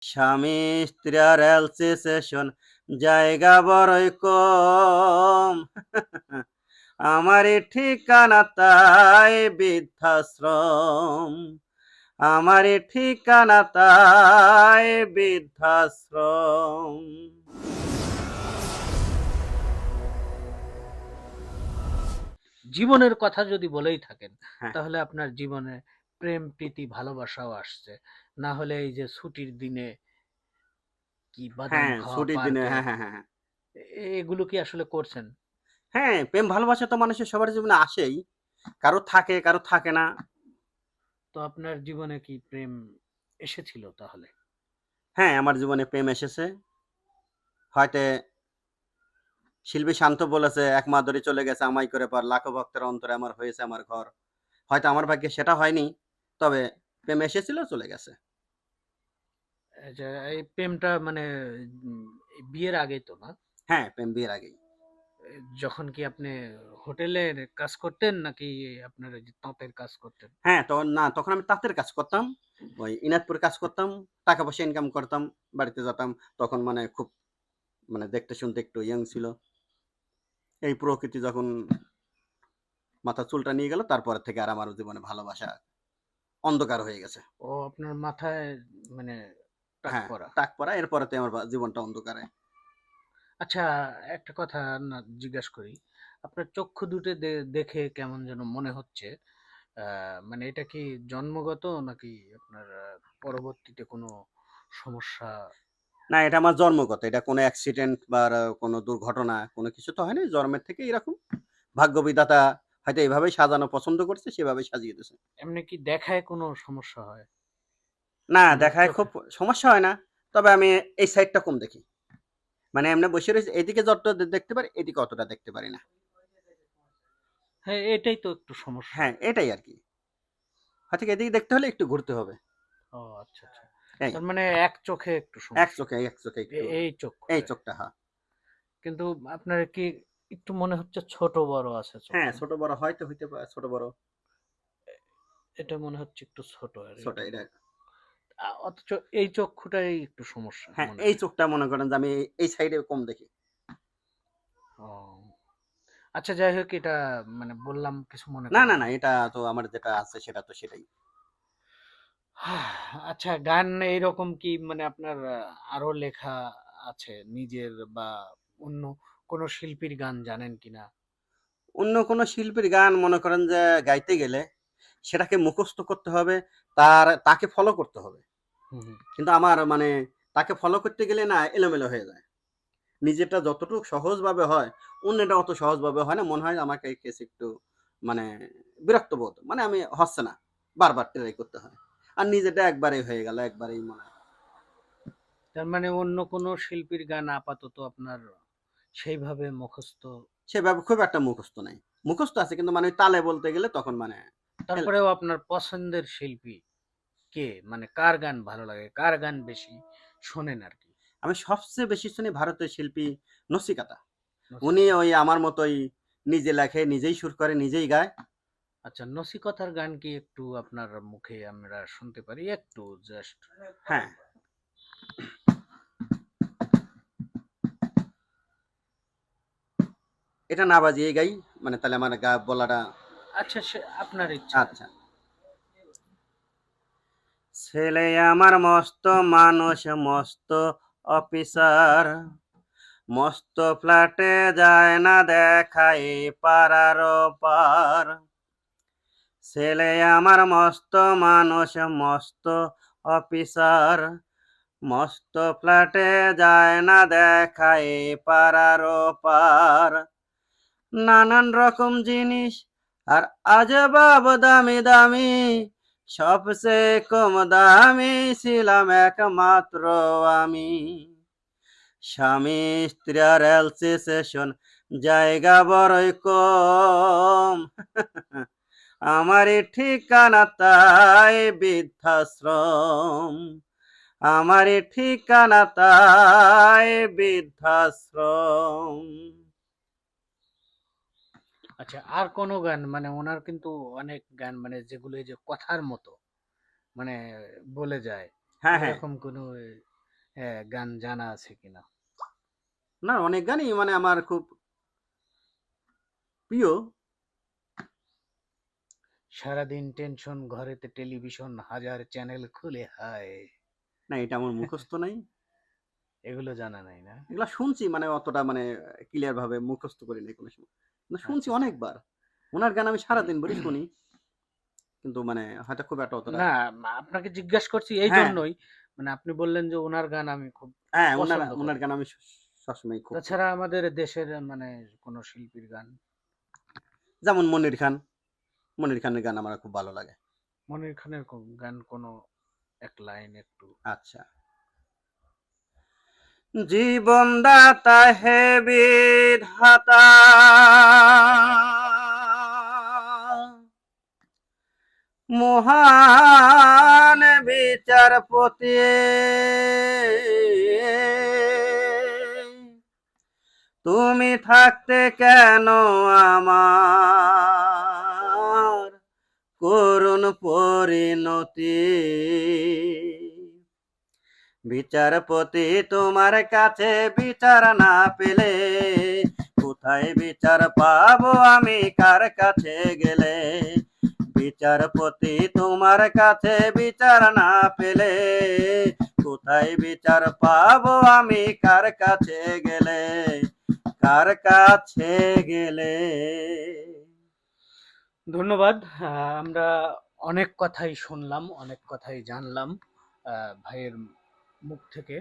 স্বামী স্ত্রীর LC session জায়গা বড়ই কম। আমার ঠিকানা তাই বৃদ্ধাশ্রম। আমার ঠিকানা তাই বৃদ্ধাশ্রম। জীবনের কথা যদি বলেই থাকেন হ্যাঁ। তাহলে আপনার জীবনে প্রেম প্রীতি ভালোবাসাও আসছে। না হলে এই যে ছুটির দিনে কি হ্যাঁ ছুটির দিনে হ্যাঁ হ্যাঁ হ্যাঁ হ্যাঁ। এগুলো কি আসলে করছেন? হ্যাঁ প্রেম ভালোবাসা তো মানুষের সবার জীবনে আসেই। কারও থাকে কারও থাকে না। তো আপনার জীবনে কি প্রেম এসেছিল তাহলে? হ্যাঁ আমার জীবনে প্রেম এসেছে। হয়তো শিল্পী শান্ত বলেছে এক মা ধরে চলে গেছে আমাই করে পর। লাখো ভক্তের অন্তরে আমার হয়েছে আমার ঘর। হয়তো আমার ভাগ্যে সেটা হয়নি। তবে প্রেম এসেছিল চলে গেছে। এই এই প্রেমটা মানে বিয়ের আগে তো না? হ্যাঁ প্রেম বিয়ের আগেই। যখন কি আপনি হোটেলের কাজ করতেন নাকি আপনার তাঁতের কাজ করতেন? হ্যাঁ তখন না তখন আমি তাঁতের কাজ করতাম। ওই ইনাতপুর কাজ করতাম টাকা পয়সা ইনকাম করতাম বাড়িতে যেতাম। তখন মানে খুব মানে দেখতে শুনতে একটু ইয়াং ছিল। এই প্রকৃতি যখন মাথা চুলটা নিয়ে গেল তারপর থেকে আর আমার জীবনে ভালোবাসা অন্ধকার হয়ে গেছে। ও আপনার মাথায় মানে টাক হ্যাঁ পড়া। টাক পড়া এরপরে তো আমার জীবনটা অন্ধকারে। আচ্ছা একটা কথা না জিজ্ঞেস করি। আপনার চক্ষু দুটো দেখে কেমন যেন মনে হচ্ছে। মানে এটা কি জন্মগত নাকি আপনার পরবর্তীতে কোনো সমস্যা? না এটা আমার জন্মগত। এটা কোনো অ্যাক্সিডেন্ট বা কোনো দুর্ঘটনা কোনো কিছু তো হয়নি। জন্মের থেকে এরকম। ভাগ্য বিধাতা হয়তো এইভাবেই সাজানো পছন্দ করছে সেভাবেই সাজিয়ে দিয়েছে। এমনি কি দেখায় কোনো সমস্যা হয়? না মানে দেখায় খুব সমস্যা হয় না তবে আমি এই সাইডটা কম দেখি। মানে এমনি বসে রয়েছে এদিকে যতটা দেখতে পারি এদিকে অতটা দেখতে পারি না। হ্যাঁ এটাই তো একটু সমস্যা। হ্যাঁ এটাই আর কি। হয়তো এদিকে দেখতে হলে একটু ঘুরতে হবে। ও আচ্ছা আচ্ছা। তার মানে এক চোখে একটু এক চোখে এক চোখে এই চোখ এই চোখটা হ্যাঁ। কিন্তু আপনার কি একটু মনে হচ্ছে ছোট বড় আছে হ্যাঁ ছোট বড় হয়তো হইতে পারে ছোট বড়। এটা মনে হচ্ছে একটু ছোট আর ছোট এটা অথচ এই চক্ষুটাই একটু সমস্যা হ্যাঁ এই চোখটা মনে করেন যে আমি এই সাইডে কম দেখি। আচ্ছা যাই হোক এটা মানে বললাম কিছু মনে না না না এটা তো আমার যেটা আছে সেটা তো সেটাই। আচ্ছা গান এইরকম কি মানে আপনার আরও লেখা আছে নিজের বা অন্য কোন শিল্পীর গান জানেন কিনা অন্য কোনো শিল্পীর গান মনে করেন যে গাইতে গেলে সেটাকে মুখস্থ করতে হবে তার তাকে ফলো করতে হবে। কিন্তু আমার মানে তাকে ফলো করতে গেলে না এলোমেলো হয়ে যায়। নিজেরটা যতটুকু সহজভাবে হয় অন্যটা অত সহজভাবে হয় না মনে হয় আমাকে কেস একটু মানে বিরক্ত বোধ মানে আমি হচ্ছে না বারবার ট্রাই করতে হয়। আর নিজেটা একবারেই হয়ে গেল একবারেই মনে হয়। তার মানে অন্য কোন শিল্পীর গান আপাতত আপনার সেইভাবে মুখস্থ সেভাবে খুব একটা মুখস্থ নাই। মুখস্থ আছে কিন্তু মানে তালে বলতে গেলে তখন মানে তারপরেও আপনার পছন্দের শিল্পী কে? মানে কার গান ভালো লাগে? কার গান বেশি শোনেন আর কি আমি সবচেয়ে বেশি শুনি ভারতীয় শিল্পী নসিকাতা। উনি ওই আমার মতোই নিজে লেখে নিজেই সুর করে নিজেই গায়। আচ্ছা নসিকতার গান কি একটু আপনার মুখে আমরা শুনতে পারি? একটু জাস্ট হ্যাঁ। এটা না বাজিয়ে গাই মানে তাহলে আমার গা বলাটা আচ্ছা আপনার ইচ্ছা। আচ্ছা। ছেলে আমার মস্ত মানুষ মস্ত অফিসার। মস্ত ফ্ল্যাটে যায় না দেখাই পারার পার। ছেলে আমার মস্ত মানুষ মস্ত অফিসার। মস্ত ফ্ল্যাটে যায় না দেখাই পারার পার। নানান রকম জিনিস। আর আজবাব দামি দামি, সবচেয়ে কম দামি ছিলাম একমাত্র আমি। স্বামী স্ত্রীর এলসি সেশন, জায়গা বড়ই কম। আমার ঠিকানা তাই বৃদ্ধাশ্রম। আমার ঠিকানা তাই বৃদ্ধাশ্রম। আচ্ছা আর কোন গান? মানে ওনার কিন্তু অনেক গান মানে যেগুলো এই যে কথার মতো মানে বলে যায়। হ্যাঁ হ্যাঁ। এরকম কোন আহ, গান জানা আছে কিনা না? অনেক গানই মানে আমার খুব প্রিয়। সারাদিন টেনশন ঘরেতে টেলিভিশন হাজার চ্যানেল খুলে হায়। না এটা আমার মুখস্থ নাই। এগুলো জানা নাই না? এগুলা শুনছি মানে অতটা মানে ক্লিয়ার ভাবে মুখস্থ করি নাই কোনো সময়। না শুনছি আচ্ছা, আচ্ছা। অনেকবার। ওনার গান আমি সারাদিন ভরে শুনি। কিন্তু মানে হয়তো খুব একটা অতটা না আপনাকে জিজ্ঞাসা করছি এই হ্যাঁ। জন্যই। মানে আপনি বললেন যে ওনার গান আমি খুব হ্যাঁ ওনার ওনার গান আমি সবসময় খুব তাছাড়া আমাদের দেশের মানে কোন শিল্পীর গান? যেমন মনির খান। মনির খানের গান আমার খুব ভালো লাগে। মনির খানের গান কোন এক লাইন একটু আচ্ছা। জীবন দাতা হে বিধাতা। মহান বিচারপতি। তুমি থাকতে কেন আমার করুণ পরিণতি? বিচারপতি তোমার কাছে বিচার না পেলে, কোথায় বিচার পাবো আমি কার কাছে গেলে? বিচারপতি তোমার কাছে বিচার না পেলে, কোথায় বিচার পাবো আমি কার কাছে গেলে? কার কাছে গেলে? ধন্যবাদ। আমরা অনেক কথাই শুনলাম, অনেক কথাই জানলাম। ভাইয়ের মুখ থেকে